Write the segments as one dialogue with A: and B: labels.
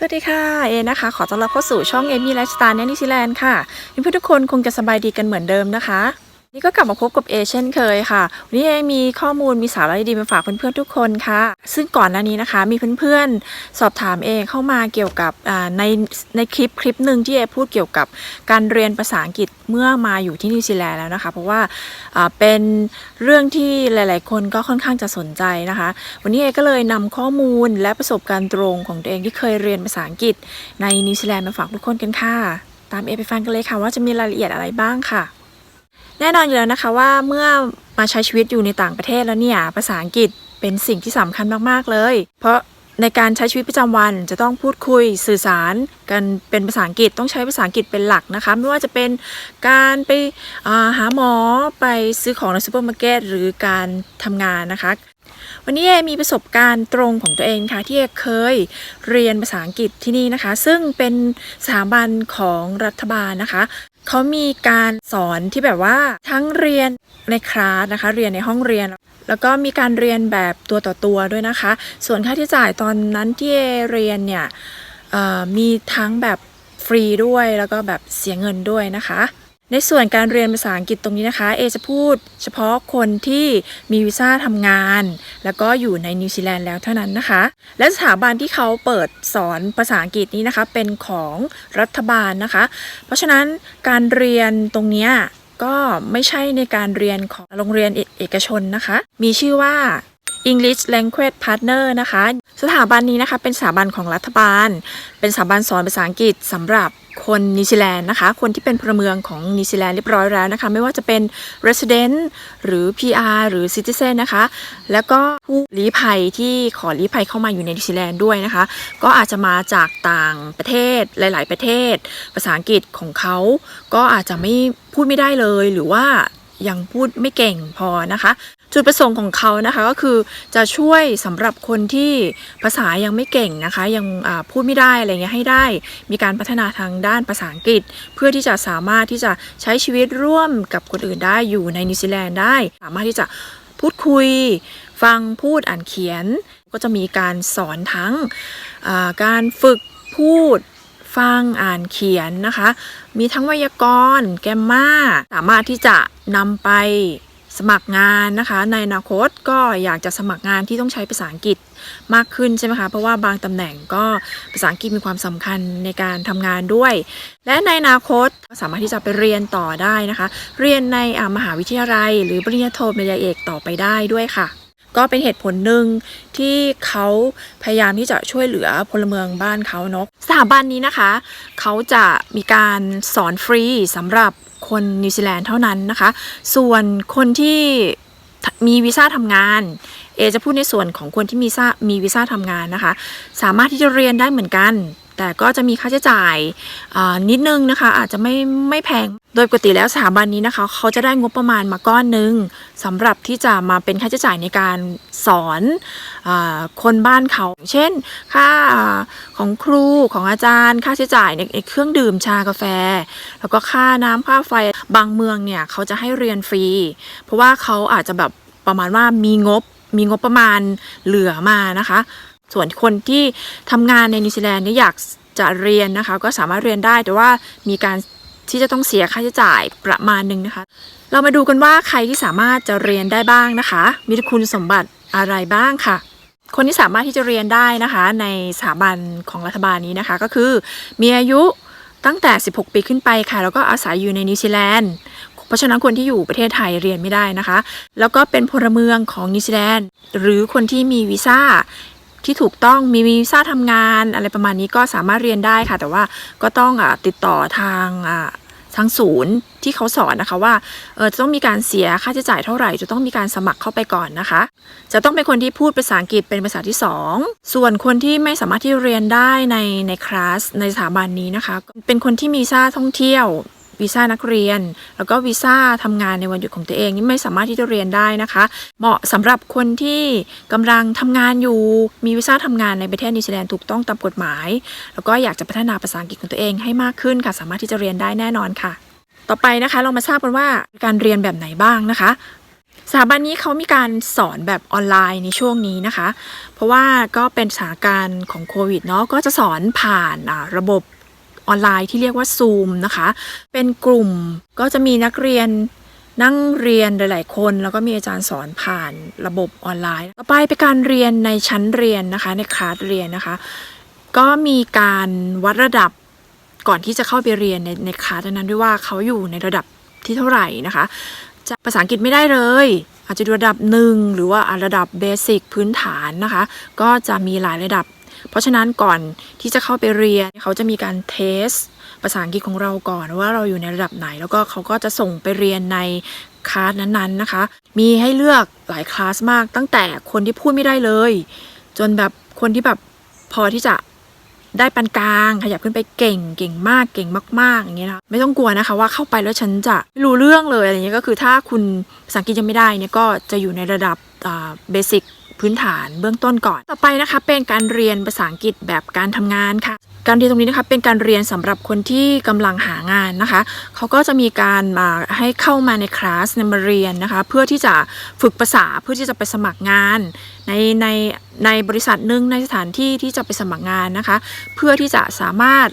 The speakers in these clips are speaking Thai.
A: สวัสดีค่ะ เอนะคะ ขอต้อนรับเข้าสู่ช่องเอมี่ไลฟ์สไตล์ในนิวซีแลนด์ค่ะเพื่อนทุกคนคงจะสบายดีกันเหมือนเดิมนะคะ นี่ก็กลับมาพบกับเอเช่นเคยค่ะ วันนี้เอมีข้อมูลมีสาระดีๆมาฝากเพื่อนๆทุกคนค่ะ ซึ่งก่อนหน้านี้นะคะ มีเพื่อนๆ สอบถามเอเข้ามาเกี่ยวกับในในคลิปคลิปหนึ่งที่เอพูดเกี่ยวกับการเรียนภาษาอังกฤษเมื่อมาอยู่ที่นิวซีแลนด์แล้วนะคะ เพราะว่าอ่าเป็นเรื่องที่หลาย ๆ คนก็ค่อนข้างจะสนใจนะคะ วันนี้เอก็เลยนำข้อมูลและประสบการณ์ตรงของตัวเองที่เคยเรียนภาษาอังกฤษ ในนิวซีแลนด์มาฝากทุกคนกันค่ะ ตามเอไปฟังกันเลยค่ะว่าจะมีรายละเอียดอะไรบ้างค่ะ แน่นอนอยู่แล้วนะคะว่าเมื่อมาใช้ชีวิตอยู่ในต่างประเทศแล้วเนี่ยภาษาอังกฤษเป็นสิ่งที่สำคัญมากๆเลย เพราะในการใช้ชีวิตประจำวันจะต้องพูดคุยสื่อสารกันเป็นภาษาอังกฤษต้องใช้ภาษาอังกฤษเป็นหลักนะคะ ไม่ว่าจะเป็นการไปาหาหมอไปซื้อของในซูเปอร์มาร์เก็ตหรือการทำงานนะคะ วันนี้เอมีประสบการณ์ตรงของตัวเองค่ะ ที่เอเคยเรียนภาษาอังกฤษที่นี่นะคะ ซึ่งเป็นสถาบันของรัฐบาลนะคะ เขามีการสอนที่แบบว่าทั้งเรียนในคลาสนะคะ เรียนในห้องเรียน แล้วก็มีการเรียนแบบตัวต่อตัวด้วยนะคะ ส่วนค่าใช้จ่ายตอนนั้นที่เรียนเนี่ยมีทั้งแบบฟรีด้วยแล้วก็แบบเสียเงินด้วยนะคะ ในส่วนการเรียนภาษาอังกฤษตรงนี้นะคะ เอจะพูดเฉพาะคนที่มีวีซ่าทำงาน แล้วก็อยู่ในนิวซีแลนด์แล้วเท่านั้นนะคะ และสถาบันที่เขาเปิดสอนภาษาอังกฤษนี้นะคะ เป็นของรัฐบาลนะคะ เพราะฉะนั้นการเรียนตรงนี้ก็ไม่ใช่ในการเรียนของโรงเรียนเอเอกชนนะคะ มีชื่อว่า English Language Partner นะคะ สถาบันนี้นะคะเป็นสถาบันของรัฐบาล เป็นสถาบันสอนภาษาอังกฤษสำหรับคนนิวซีแลนด์นะคะ คนที่เป็นพลเมืองของนิวซีแลนด์เรียบร้อยแล้วนะคะ ไม่ว่าจะเป็น resident หรือ PR หรือ citizen นะคะ แล้วก็ผู้ลี้ภัยที่ขอลี้ภัยเข้ามาอยู่ในนิวซีแลนด์ด้วยนะคะ ก็อาจจะมาจากต่างประเทศหลาย ๆ ประเทศ ภาษาอังกฤษของเขา ก็อาจจะไม่พูดไม่ได้เลยหรือว่ายังพูดไม่เก่งพอนะคะ จุดประสงค์ของเขานะคะก็คือจะช่วยสำหรับคนที่ภาษายังไม่เก่งนะคะยังพูดไม่ได้อะไรเงี้ยให้ได้ มีการพัฒนาทางด้านภาษาอังกฤษ เพื่อที่จะสามารถที่จะใช้ชีวิตร่วมกับคนอื่นได้อยู่ในนิวซีแลนด์ได้ สามารถที่จะพูดคุย ฟังพูดอ่านเขียน ก็จะมีการสอนทั้งการฝึกพูดฟังอ่านเขียนนะคะ มีทั้งไวยากรณ์ แกมมาสามารถที่จะนำไป สมัครงานนะคะในอนาคตก็อยากจะสมัครงานที่ต้องใช้ภาษาอังกฤษมากขึ้นใช่ไหมคะเพราะว่าบางตำแหน่งก็ภาษาอังกฤษมีความสำคัญในการทำงานด้วย และในอนาคตก็สามารถที่จะไปเรียนต่อได้นะคะ เรียนในมหาวิทยาลัย หรือปริญญาโทปริญญาเอกต่อไปได้ด้วยค่ะ ก็เป็นเหตุผลหนึ่งที่เขาพยายามที่จะช่วยเหลือพลเมืองบ้านเขาเนาะสถาบันนี้นะคะ เขาจะมีการสอนฟรีสำหรับคนนิวซีแลนด์เท่านั้นนะคะ ส่วนคนที่มีวีซ่าทำงาน เอจะพูดในส่วนของคนที่มีซ่ามีวีซ่าทำงานนะคะ สามารถที่จะเรียนได้เหมือนกัน แต่ก็จะมีค่าใช้จ่ายนิดนึงนะคะ อาจจะไม่ไม่แพง โดยปกติแล้วสถาบันนี้นะคะ เขาจะได้งบประมาณมาก้อนหนึ่งสำหรับที่จะมาเป็นค่าใช้จ่ายในการสอนอคนบ้านเขา เช่น ค่าของครูของอาจารย์ ค่าใช้จ่ายในในเครื่องดื่มชากาแฟ แล้วก็ค่าน้ำค่าไฟบางเมืองเนี่ยเขาจะให้เรียนฟรี เพราะว่าเขาอาจจะแบบประมาณว่ามีงบมีงบประมาณเหลือมานะคะ ส่วนคนที่ทำงานในนิวซีแลนด์เนี่ยอยากจะเรียนนะคะ ก็สามารถเรียนได้แต่ว่ามีการที่จะต้องเสียค่าใช้จ่ายประมาณหนึ่งนะคะ เรามาดูกันว่าใครที่สามารถจะเรียนได้บ้างนะคะ มีคุณสมบัติอะไรบ้างค่ะ คนที่สามารถที่จะเรียนได้นะคะ ในสถาบันของรัฐบาลนี้นะคะ ก็คือมีอายุตั้งแต่ 16 ปีขึ้นไปค่ะ แล้วก็อาศัยอยู่ในนิวซีแลนด์เพราะฉะนั้นคนที่อยู่ประเทศไทยเรียนไม่ได้นะคะ แล้วก็เป็นพลเมืองของนิวซีแลนด์หรือคนที่มีวีซ่า ที่ถูกต้องมีวีซ่าทำงาน อะไรประมาณนี้ก็สามารถเรียนได้ค่ะ แต่ว่าก็ต้องอติดต่อทางทางศูนย์ที่เขาสอนนะคะว่าเออจะต้องมีการเสียค่าใช้จ่ายเท่าไหร่ จะต้องมีการสมัครเข้าไปก่อนนะคะ จะต้องเป็นคนที่พูดภาษาอังกฤษเป็นภาษาที่ 2 ส่วนคนที่ไม่สามารถที่เรียนได้ในในคลาสในสถาบันนี้นะคะ เป็นคนที่มีวีซ่าท่องเที่ยว วีซ่านักเรียน แล้วก็วีซ่าทำงานในวันหยุดของตัวเองนี่ไม่สามารถที่จะเรียนได้นะคะ เหมาะสำหรับคนที่กำลังทำงานอยู่มีวีซ่าทำงานในประเทศนิวซีแลนด์ถูกต้องตามกฎหมาย แล้วก็อยากจะพัฒนาภาษาอังกฤษของตัวเองให้มากขึ้นค่ะ สามารถที่จะเรียนได้แน่นอนค่ะ ต่อไปนะคะเรามาทราบกันว่าการเรียนแบบไหนบ้างนะคะสถาบันนี้เขามีการสอนแบบออนไลน์ในช่วงนี้นะคะ เพราะว่าก็เป็นสถานการณ์ของโควิดเนาะก็จะสอนผ่านระบบ ออนไลน์ที่เรียกว่า Zoom นะคะ เป็นกลุ่มก็จะมีนักเรียนนั่งเรียนหลาย ๆ คน แล้วก็มีอาจารย์สอนผ่านระบบออนไลน์ ต่อไปเป็นการเรียนในชั้นเรียนนะคะ ในคลาสเรียนนะคะ ก็มีการวัดระดับก่อนที่จะเข้าไปเรียนในในคลาสนั้นด้วยว่าเขาอยู่ในระดับที่เท่าไหร่นะคะจะภาษาอังกฤษไม่ได้เลย อาจจะระดับหนึ่งหรือว่าระดับเบสิกพื้นฐานนะคะ ก็จะมีหลายระดับ เพราะฉะนั้นก่อนที่จะเข้าไปเรียนเขาจะมีการเทสภาษาอังกฤษของเราก่อนว่าเราอยู่ในระดับไหน แล้วก็เขาก็จะส่งไปเรียนในคลาสนั้นๆนะคะ มีให้เลือกหลายคลาสมากตั้งแต่คนที่พูดไม่ได้เลย จนแบบคนที่แบบพอที่จะได้ปานกลางขยับขึ้นไปเก่งเก่งมากเก่งมาก ๆ อย่างเงี้ยนะไม่ต้องกลัวนะคะว่าเข้าไปแล้วฉันจะไม่รู้เรื่องเลยอะไรเงี้ยก็คือถ้าคุณภาษาอังกฤษยังไม่ได้เนี่ยก็จะอยู่ในระดับเบสิก พื้นฐานเบื้องต้นก่อน ต่อไปนะคะเป็นการเรียนภาษาอังกฤษแบบการทำงานค่ะ การเรียนตรงนี้นะคะเป็นการเรียนสำหรับคนที่กำลังหางานนะคะเขาก็จะมีการมาให้เข้ามาในคลาสในมาเรียนนะคะเพื่อที่จะฝึกภาษาเพื่อที่จะไปสมัครงานในในในบริษัทหนึ่งในสถานที่ที่จะไปสมัครงานนะคะ เพื่อที่จะสามารถ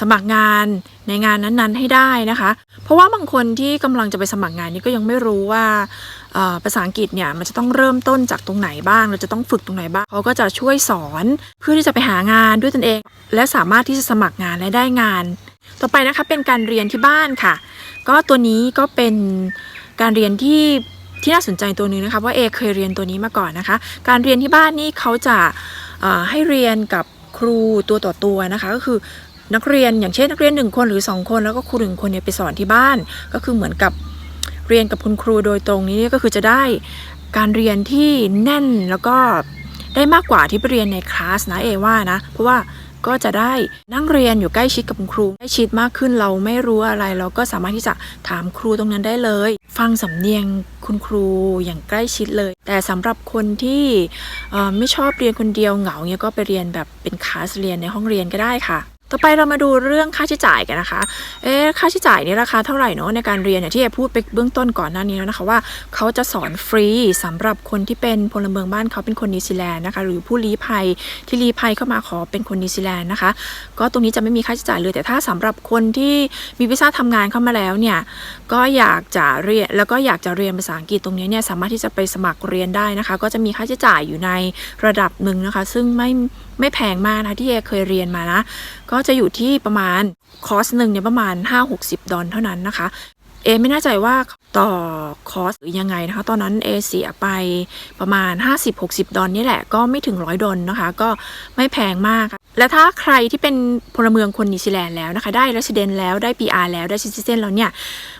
A: สมัครงานในงานนั้นๆให้ได้นะคะ เพราะว่าบางคนที่กำลังจะไปสมัครงานนี้ก็ยังไม่รู้ว่า ภาษาอังกฤษเนี่ยมันจะต้องเริ่มต้นจากตรงไหนบ้าง เราจะต้องฝึกตรงไหนบ้างเขาก็จะช่วยสอนเพื่อที่จะไปหางานด้วยตนเอง และสามารถที่จะสมัครงานและได้งาน ต่อไปนะคะเป็นการเรียนที่บ้านค่ะ ก็ตัวนี้ก็เป็นการเรียนที่ที่น่าสนใจตัวหนึงนะคะว่าเอเคยเรียนตัวนี้มาก่อนนะคะ การเรียนที่บ้านนี่เขาจะให้เรียนกับครูตัวต่อตัวนะคะ ก็คือนักเรียนอย่างเช่นนักเรียนหนึ่งคนหรือสองคน แล้วก็ครูหนึ่งคนเนี่ยไปสอนที่บ้าน ก็คือเหมือนกับ เรียนกับคุณครูโดยตรงนี้ก็คือจะได้การเรียนที่แน่นแล้วก็ได้มากกว่าที่ไปเรียนในคลาสนะเอว่านะ เพราะว่าก็จะได้นั่งเรียนอยู่ใกล้ชิดกับคุณครูใกล้ชิดมากขึ้นเราไม่รู้อะไร เราก็สามารถที่จะถามครูตรงนั้นได้เลย ฟังสำเนียงคุณครูอย่างใกล้ชิดเลย แต่สำหรับคนที่ไม่ชอบเรียนคนเดียวเหงาเนี่ยก็ไปเรียนแบบเป็นคลาสเรียนในห้องเรียนก็ได้ค่ะ ต่อไปเรามาดูเรื่องค่าใช้จ่ายกันนะคะ เอ๊ะค่าใช้จ่ายนี่ราคาเท่าไหร่เนาะในการเรียนเนี่ยที่เอพูดไปเบื้องต้นก่อนหน้านี้แล้วนะคะว่าเขาจะสอนฟรีสำหรับคนที่เป็นพลเมืองบ้านเขาเป็นคนนิวซีแลนด์นะคะหรือผู้ลี้ภัยที่ลี้ภัยเข้ามาขอเป็นคนนิวซีแลนด์นะคะ ก็ตรงนี้จะไม่มีค่าใช้จ่ายเลยแต่ถ้าสำหรับคนที่มีวีซ่าทำงานเข้ามาแล้วเนี่ยก็อยากจะเรียนแล้วก็อยากจะเรียนภาษาอังกฤษตรงนี้เนี่ยสามารถที่จะไปสมัครเรียนได้นะคะ ก็จะมีค่าใช้จ่ายอยู่ในระดับหนึ่งนะคะ ซึ่งไม่ไม่แพงมากนะที่เอเคยเรียนมานะ ก็จะอยู่ที่ประมาณคอร์สหนึ่งเนี่ยประมาณ 5-60 ดอลเท่านั้นนะคะ เอไม่แน่ใจว่าต่อคอร์สหรือยังไงนะคะ ตอนนั้นเอเสียไปประมาณ 50-60 ดอลนี่แหละ ก็ไม่ถึงร้อยดอลนะคะ ก็ไม่แพงมาก และถ้าใครที่เป็นพลเมืองคนนิวซีแลนด์แล้วนะคะ ได้ resident แล้วได้ PR แล้วได้ citizen แล้วเนี่ย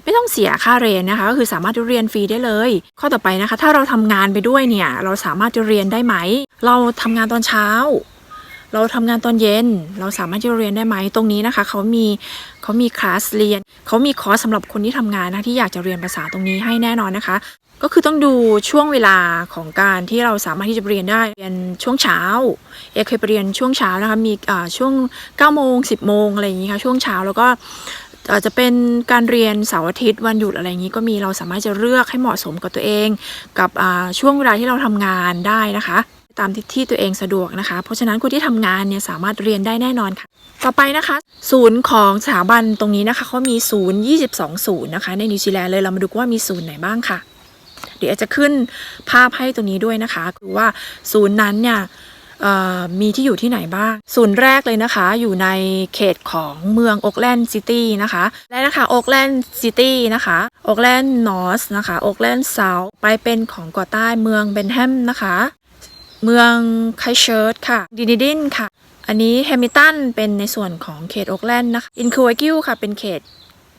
A: ไม่ต้องเสียค่าเรียนนะคะ ก็คือสามารถจะเรียนฟรีได้เลย ข้อต่อไปนะคะ ถ้าเราทำงานไปด้วยเนี่ย เราสามารถจะเรียนได้ไหม เราทำงานตอนเช้า เราทำงานตอนเย็น เราสามารถที่จะเรียนได้ไหมตรงนี้นะคะเขามีเขามีคลาสเรียนเขามีคอร์สสำหรับคนที่ทำงานนะที่อยากจะเรียนภาษาตรงนี้ให้แน่นอนนะคะ ก็คือต้องดูช่วงเวลาของการที่เราสามารถที่จะเรียนได้เรียนช่วงเช้าเอเคยไปเรียนช่วงเช้านะคะมีอ่าช่วง9โมง10โมงอะไรอย่างนี้ค่ะช่วงเช้าแล้วก็อาจจะเป็นการเรียนเสาร์อาทิตย์วันหยุดอะไรอย่างนี้ก็มีเราสามารถจะเลือกให้เหมาะสมกับตัวเอง กับอ่าช่วงเวลาที่เราทำงานได้นะคะ ตามที่ที่ตัวเองสะดวกนะคะ เพราะฉะนั้นคนที่ทำงานเนี่ยสามารถเรียนได้แน่นอนค่ะ ต่อไปนะคะ ศูนย์ของสถาบันตรงนี้นะคะเขามีศูนย์22ศูนย์นะคะ ในนิวซีแลนด์เลยเรามาดูว่ามีศูนย์ไหนบ้างค่ะ เดี๋ยวจะขึ้นภาพให้ตรงนี้ด้วยนะคะ คือว่าศูนย์นั้นเนี่ยมีที่อยู่ที่ไหนบ้าง ศูนย์แรกเลยนะคะ อยู่ในเขตของเมืองโอ๊กแลนด์ซิตี้นะคะ และนะคะโอ๊กแลนด์ซิตี้นะคะโอ๊กแลนด์นอร์สนะคะโอ๊กแลนด์เซาท์ไปเป็นของกาะใต้เมืองเบนแฮมนะคะ เมืองไคเชิร์ตค่ะ ดินิดินค่ะ อันนี้แฮมิลตันเป็นในส่วนของเขตโอ๊กแลนด์นะคะ อินคูวกิวค่ะ เป็นเขต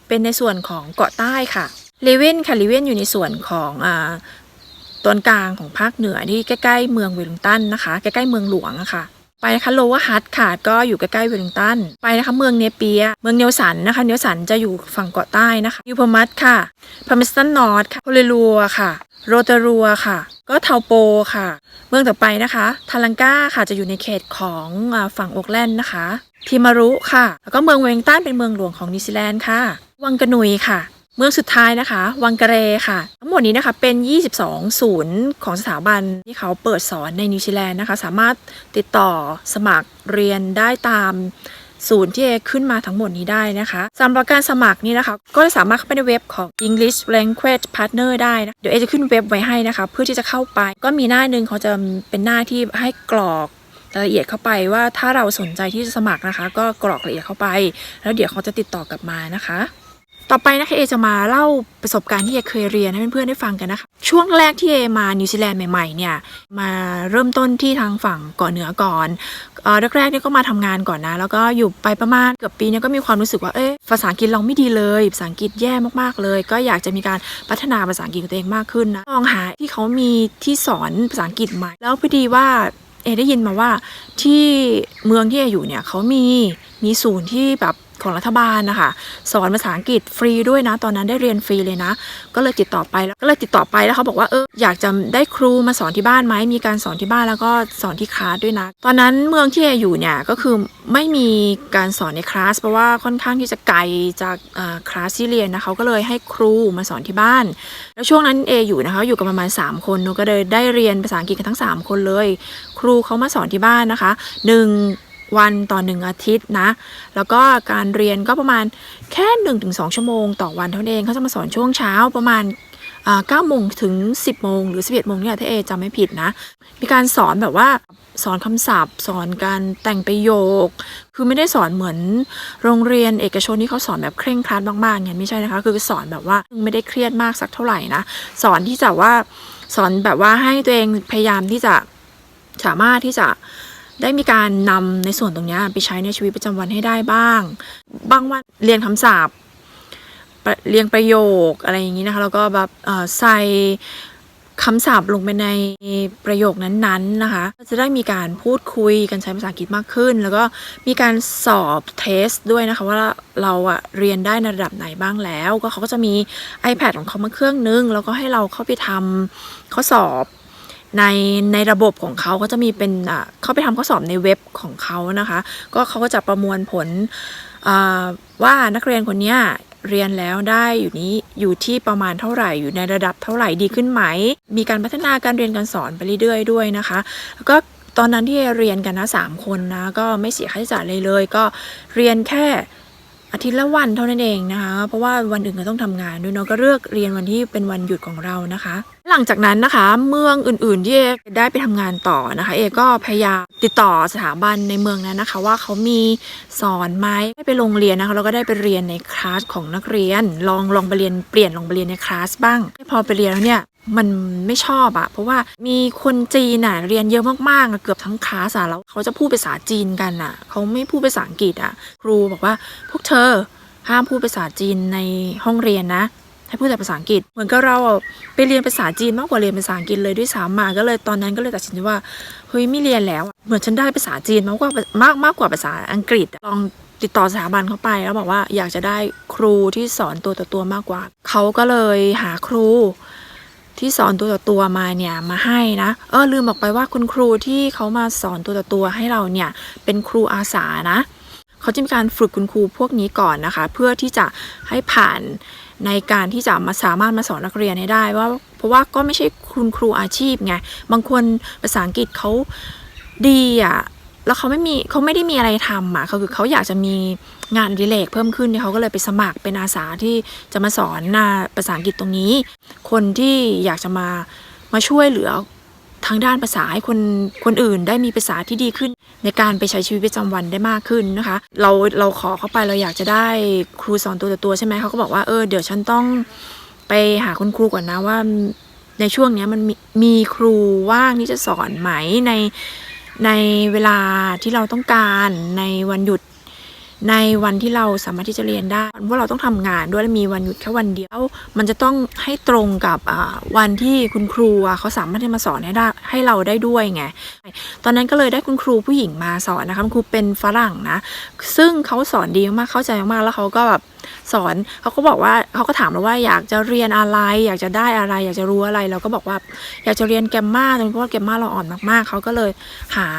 A: เป็นในส่วนของเกาะใต้ค่ะลิเวนค่ะลิเวนอยู่ในส่วนของอ่าตอนกลางของภาคเหนือที่ใกล้ๆเมืองเวลลิงตันนะคะ ใกล้ๆเมืองหลวงอะค่ะ ไปนะคะโลวาฮัตค่ะก็อยู่ใกล้ๆเวลลิงตัน ไปนะคะเมืองเนเปีย เมืองเนลสันนะคะ เนลสันจะอยู่ฝั่งเกาะใต้นะคะยูพมัสค่ะพามิสตันนอร์ทค่ะโพเลรัวค่ะ โรตารัวค่ะ ก็เทาโปค่ะ เมืองต่อไปนะคะทาลังกาค่ะจะอยู่ในเขตของฝั่งโอกแลนด์นะคะทิมารุค่ะ แล้วก็เมืองเวลลิงตันเป็นเมืองหลวงของนิวซีแลนด์ค่ะ วังกะนุยค่ะ เมืองสุดท้ายนะคะ วังกะเรค่ะ ทั้งหมดนี้นะคะเป็น 22 ศูนย์ของสถาบันที่เขาเปิดสอนในนิวซีแลนด์นะคะ สามารถติดต่อสมัครเรียนได้ตามศูนย์ที่เอขึ้นมาทั้งหมดนี้ได้นะคะสำหรับการสมัครนี่นะคะ ก็สามารถเข้าไปในเว็บของ English Language Partner ได้นะเดี๋ยวเอจะขึ้นเว็บไว้ให้นะคะ เพื่อที่จะเข้าไป ก็มีหน้าหนึ่งเขาจะเป็นหน้าที่ให้กรอกรายละเอียดเข้าไปว่าถ้าเราสนใจที่จะสมัครนะคะ ก็กรอกรายละเอียดเข้าไป แล้วเดี๋ยวเขาจะติดต่อกลับมานะคะ ต่อไปนะคะเอจะมาเล่าประสบการณ์ที่เอเคยเรียนให้เพื่อนๆได้ฟังกันนะคะ ช่วงแรกที่เอมานิวซีแลนด์ใหม่ๆเนี่ยมาเริ่มต้นที่ทางฝั่งเกาะเหนือก่อนเออแรกๆเนี่ยก็มาทำงานก่อนนะ แล้วก็อยู่ไปประมาณเกือบปีเนี่ยก็มีความรู้สึกว่าเอ๊ะภาษาอังกฤษเราไม่ดีเลย ภาษาอังกฤษแย่มากๆเลย ก็อยากจะมีการพัฒนาภาษาอังกฤษของตัวเองมากขึ้นนะลองหาที่เขามีที่สอนภาษาอังกฤษใหม่แล้วพอดีว่าเอได้ยินมาว่าที่เมืองที่เออยู่เนี่ยเขามีมีศูนย์ที่แบบ ของรัฐบาลนะคะสอนภาษาอังกฤษฟรีด้วยนะ ตอนนั้นได้เรียนฟรีเลยนะ ก็เลยติดต่อไปแล้วก็เลยติดต่อไปแล้วเขาบอกว่าเอออยากจะได้ครูมาสอนที่บ้านไหมมีการสอนที่บ้านแล้วก็สอนที่คลาสด้วยนะ ตอนนั้นเมืองที่เออยู่เนี่ยก็คือไม่มีการสอนในคลาสเพราะว่าค่อนข้างที่จะไกลจากคลาสที่เรียนนะเขาก็เลยให้ครูมาสอนที่บ้าน แล้วช่วงนั้นเออยู่นะคะอยู่กันประมาณ 3 คนหนูก็เลยได้เรียนภาษาอังกฤษกันทั้ง 3 คนเลย ครูเขามาสอนที่บ้านนะคะหนึ่ง วันต่อหนึ่งอาทิตย์นะ แล้วก็การเรียนก็ประมาณแค่ 1-2 ชั่วโมงต่อวันเท่านั้นเองเขาจะมาสอนช่วงเช้าประมาณเก้าโมงถึง 10 โมงหรือ 11โมงเนี่ยถ้าเอจำไม่ผิดนะ มีการสอนแบบว่าสอนคำศัพท์ สอนการแต่งประโยค คือไม่ได้สอนเหมือนโรงเรียนเอกชนที่เขาสอนแบบเคร่งครัดมากๆเนี่ยไม่ใช่นะคะ คือสอนแบบว่าไม่ได้เครียดมากสักเท่าไหร่นะ สอนที่จะว่าสอนแบบว่าให้ตัวเองพยายามที่จะสามารถที่จะ ได้มีการนำในส่วนตรงนี้ไปใช้ในชีวิตประจำวันให้ได้บ้าง บางวันเรียนคำศัพท์เรียงประโยคอะไรอย่างนี้นะคะแล้วก็แบบใส่คำศัพท์ลงไปในประโยคนั้นๆนะคะ จะได้มีการพูดคุยกันใช้ภาษาอังกฤษมากขึ้น แล้วก็มีการสอบเทสด้วยนะคะ ว่าเราอะเรียนได้ในระดับไหนบ้างแล้ว ก็เขาก็จะมี iPad ของเขามาเครื่องนึง แล้วก็ให้เราเข้าไปทำข้อสอบ ในในระบบของเขาก็จะมีเป็นอ่าเขาไปทำข้อสอบในเว็บของเขานะคะ ก็เขาก็จะประมวลผลว่านักเรียนคนนี้เรียนแล้วได้อยู่นี้อยู่ที่ประมาณเท่าไหร่อยู่ในระดับเท่าไหร่ดีขึ้นไหม มีการพัฒนาการเรียนการสอนไปเรื่อยๆด้วยนะคะแล้วก็ตอนนั้นที่เรียนกันนะสามคนนะก็ไม่เสียค่าใช้จ่ายเลยเลย ก็เรียนแค่อาทิตย์ละวันเท่านั้นเองนะคะ เพราะว่าวันอื่นก็ต้องทำงานด้วยเนาะก็เลือกเรียนวันที่เป็นวันหยุดของเรานะคะ หลังจากนั้นนะคะ เมืองอื่นๆที่เอได้ไปทำงานต่อนะคะ เอก็พยายามติดต่อสถาบันในเมืองนั้นนะคะ ว่าเขามีสอนไหมได้ไปโรงเรียนนะคะแล้วก็ได้ไปเรียนในคลาสของนักเรียน ลองลองไปเรียนเปลี่ยนลองไปเรียนในคลาสบ้าง พอไปเรียนแล้วเนี่ยมันไม่ชอบอะเพราะว่ามีคนจีนอะเรียนเยอะมากๆเกือบทั้งคลาสอะแล้วเขาจะพูดภาษาจีนกันอะเขาไม่พูดภาษาอังกฤษอะครูบอกว่าพวกเธอห้ามพูดภาษาจีนในห้องเรียนนะ ให้พูดแต่ภาษาอังกฤษ เหมือนกับเราไปเรียนภาษาจีนมากกว่าเรียนภาษาอังกฤษเลยด้วยซ้ำมาก็เลยตอนนั้นก็เลยตัดสินใจว่าเฮ้ยไม่เรียนแล้ว เหมือนฉันได้ภาษาจีนมากกว่ามากมากกว่าภาษาอังกฤษลองติดต่อสถาบันเขาไปแล้วบอกว่าอยากจะได้ครูที่สอนตัวต่อตัวมากกว่า เขาก็เลยหาครูที่สอนตัวต่อตัวมาเนี่ยมาให้นะ เออลืมบอกไปว่าคุณครูที่เขามาสอนตัวต่อตัวให้เราเนี่ยเป็นครูอาสานะ เขาจะมีการฝึกคุณครูพวกนี้ก่อนนะคะ เพื่อที่จะให้ผ่าน ในการที่จะมาสามารถมาสอนนักเรียนให้ได้ว่าเพราะว่าก็ไม่ใช่คุณครูอาชีพไงบางคนภาษาอังกฤษเขาดีอะแล้วเขาไม่มีเขาไม่ได้มีอะไรทำอะเขาคือเขาอยากจะมีงานดิเลกเพิ่มขึ้นเนี่ยเขาก็เลยไปสมัครเป็นอาสาที่จะมาสอนนาภาษาอังกฤษตรงนี้ คนที่อยากจะมามาช่วยเหลือ ทางด้านภาษาให้คนคนอื่นได้มีภาษาที่ดีขึ้น ในการไปใช้ชีวิตประจำวันได้มากขึ้นนะคะ เราเราขอเข้าไปเราอยากจะได้ครูสอนตัวต่อตัวใช่ไหมเขาก็บอกว่าเออเดี๋ยวฉันต้องไปหาคุณครูก่อนนะว่าในช่วงนี้มันมมีครูว่างที่จะสอนไหมในในเวลาที่เราต้องการในวันหยุด ในวันที่เราสามารถที่จะเรียนได้เพราะเราต้องทำงานด้วยและมีวันหยุดแค่วันเดียว มันจะต้องให้ตรงกับวันที่คุณครูเขาสามารถที่จะมาสอนให้ได้ให้เราได้ด้วยไงตอนนั้นก็เลยได้คุณครูผู้หญิงมาสอนนะคะคุณครูเป็นฝรั่งนะ ซึ่งเขาสอนดีมากเข้าใจมากแล้วเขาก็แบบสอนเขาก็บอกว่าเขาก็ถามเราว่าอยากจะเรียนอะไร อยากจะได้อะไร อยากจะรู้อะไรเราก็บอกว่า อยากจะเรียนแกมมาเพราะว่าแกมมาเราอ่อนมากๆเขาก็เลยหา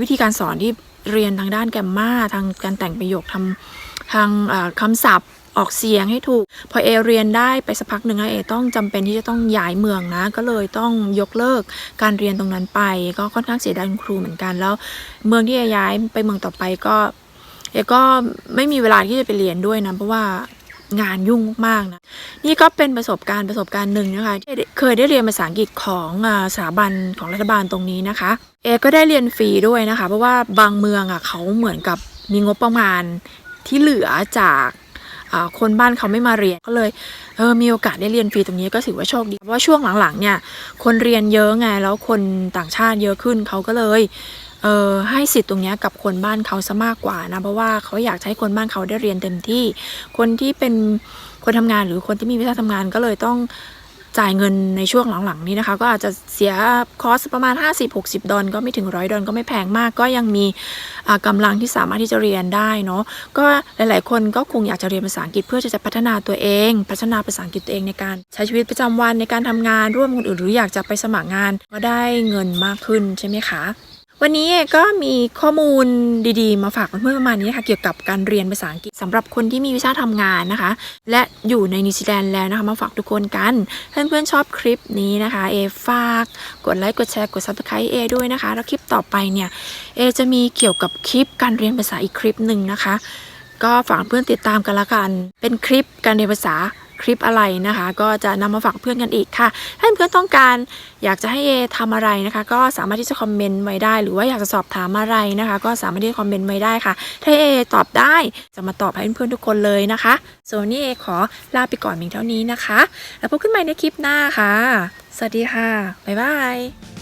A: วิธีการสอนที่ เรียนทางด้านแกมมาทางการแต่งประโยคทำทางอ่าคำศัพท์ออกเสียงให้ถูก พอเอเรียนได้ไปสักพักหนึ่งเอต้องจำเป็นที่จะต้องย้ายเมืองนะ ก็เลยต้องยกเลิกการเรียนตรงนั้นไป ก็ค่อนข้างเสียดายคุณครูเหมือนกันแล้ว เมืองที่เอย้ายไปเมืองต่อไปก็เอก็ไม่มีเวลาที่จะไปเรียนด้วยนะเพราะว่า งานยุ่งมากๆนะนี่ก็เป็นประสบการณ์ประสบการณ์หนึ่งนะคะเคยได้เรียนภาษาอังกฤษของอสถาบันของรัฐบาลตรงนี้นะคะ เอก็ได้เรียนฟรีด้วยนะคะ เพราะว่าบางเมืองอะเขาเหมือนกับมีงบประมาณที่เหลือจากคนบ้านเขาไม่มาเรียนก็เลยเออมีโอกาสได้เรียนฟรีตรงนี้ก็ถือว่าโชคดีเพราะว่าช่วงหลังๆเนี่ยคนเรียนเยอะไงแล้วคนต่างชาติเยอะขึ้นเขาก็เลย เออให้สิทธิ์ตรงนี้กับคนบ้านเขาซะมากกว่านะเพราะว่าเขาอยากให้คนบ้านเขาได้เรียนเต็มที่ คนที่เป็นคนทำงานหรือคนที่มีวิชาทำงานก็เลยต้องจ่ายเงินในช่วงหลังๆ นี้นะคะ ก็อาจจะเสียคอสประมาณ 50-60 ดอลก็ไม่ถึงร้อยดอลก็ไม่แพงมาก ก็ยังมีอ่ากำลังที่สามารถที่จะเรียนได้เนาะก็หลายๆ คนก็คงอยากจะเรียนภาษาอังกฤษเพื่อจะพัฒนาตัวเอง พัฒนาภาษาอังกฤษตัวเองในการใช้ชีวิตประจำวันในการทำงานร่วมคนอื่นหรืออยากจะไปสมัครงาน ก็ได้เงินมากขึ้นใช่ไหมคะ วันนี้ก็มีข้อมูลดีๆ มาฝากเพื่อนๆประมาณนี้นะคะเกี่ยวกับการเรียนภาษาอังกฤษสำหรับคนที่มีวิชาทำงานนะคะ และอยู่ในนิวซีแลนด์แล้วนะคะมาฝากทุกคนกันเพื่อนๆชอบคลิปนี้นะคะเอฝากกดไลค์กดแชร์กด subscribe เอด้วยนะคะ แล้วคลิปต่อไปเนี่ยเอจะมีเกี่ยวกับคลิปการเรียนภาษาอีกคลิปหนึ่งนะคะ ก็ฝากเพื่อนติดตามกันละกัน เป็นคลิปการเรียนภาษา คลิปอะไรนะคะ ก็จะนำมาฝากเพื่อนกันอีกค่ะ ถ้าเพื่อนต้องการอยากจะให้เอทำอะไรนะคะ ก็สามารถที่จะคอมเมนต์ไว้ได้ หรือว่าอยากจะสอบถามอะไรนะคะ ก็สามารถที่จะคอมเมนต์ไว้ได้ค่ะ ถ้าเอตอบได้จะมาตอบให้เพื่อนๆทุกคนเลยนะคะส่วนนนี้เอขอลาไปก่อนเพียงเท่านี้นะคะ แล้วพบกันใหม่ในคลิปหน้าค่ะ สวัสดีค่ะบ๊ายบาย